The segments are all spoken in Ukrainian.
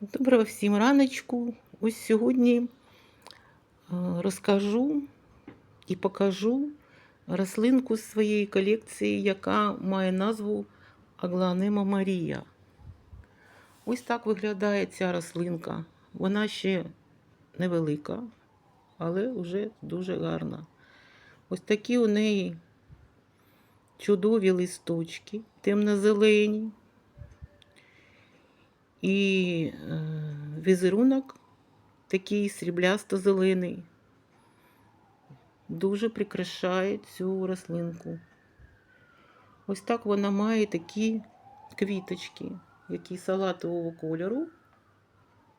Доброго всім раночку. Ось сьогодні е, розкажу і покажу рослинку з своєї колекції, яка має назву Агланема Марія. Ось так виглядає ця рослинка. Вона ще невелика, але вже дуже гарна. Ось такі у неї чудові листочки, темно-зелені. І е, візерунок такий сріблясто-зелений. Дуже прикрашає цю рослинку. Ось так вона має такі квіточки, які салатового кольору.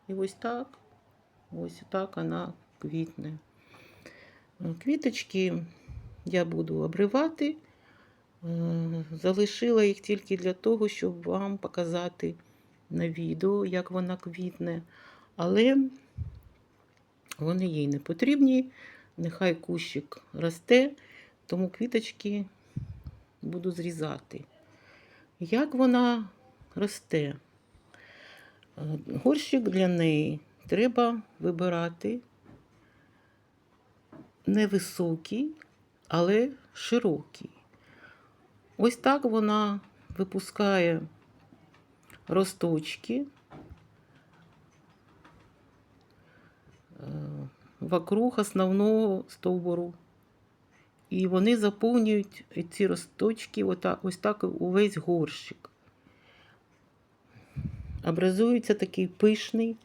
І ось так, ось так вона квітне. Квіточки я буду обривати. Е, Залишила їх тільки для того, щоб вам показати на відео, як вона квітне, але вони їй не потрібні. Нехай кущик росте, тому квіточки буду зрізати. Як вона росте? Горщик для неї треба вибирати невисокий, але широкий. Ось так вона випускає росточки вокруг основного стовбуру. І вони заповнюють ці росточки ось так увесь горщик. Образується такий пишний,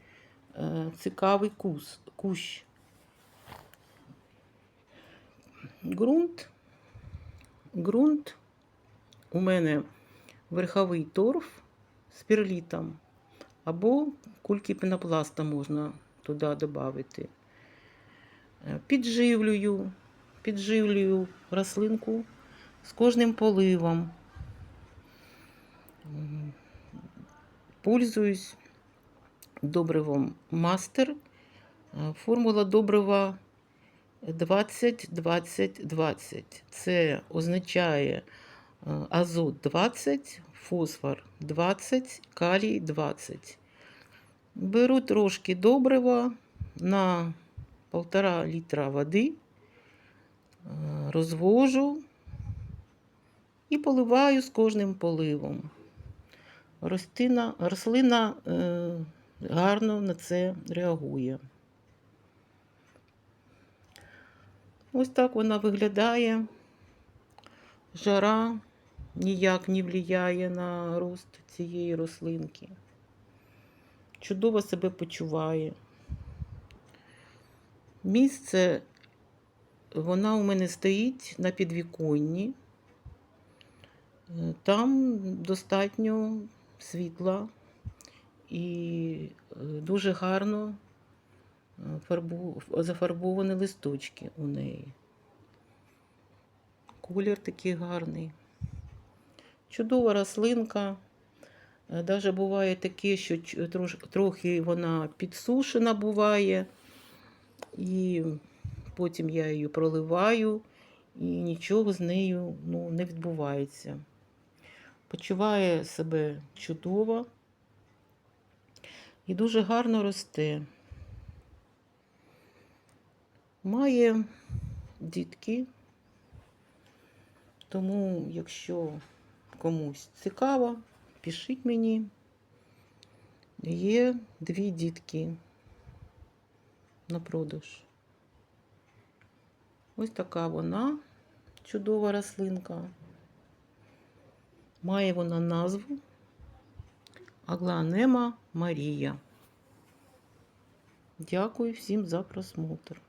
е, цікавий кущ. Ґрунт. Ґрунт у мене верховий торф з перлітом, або кульки пенопласта можна туди додати. Підживлюю, підживлюю рослинку з кожним поливом. Пользуюсь добривом мастер. Формула добрива 20-20-20. Це означає азот 20, фосфор 20, калій 20. Беру трошки добрива на полтора літра води, розвожу і поливаю з кожним поливом. Рослина, рослина е, гарно на це реагує. Ось так вона виглядає. Жара ніяк не впливає на рост цієї рослинки. Чудово себе почуває. Місце вона у мене стоїть на підвіконні. Там достатньо світла і е, дуже гарно е, зафарбовані листочки у неї. Колір такий гарний. Чудова рослинка. Е, буває таке, що трохи вона підсушена буває. І потім я її проливаю, і нічого з нею ну, не відбувається. Почуває себе чудово і дуже гарно росте. Має дітки, тому, якщо комусь цікаво, пишіть мені. Є дві дітки на продаж. Ось така вона, чудова рослинка. Має вона назву Агланема Марія. Дякую всім за просмотр.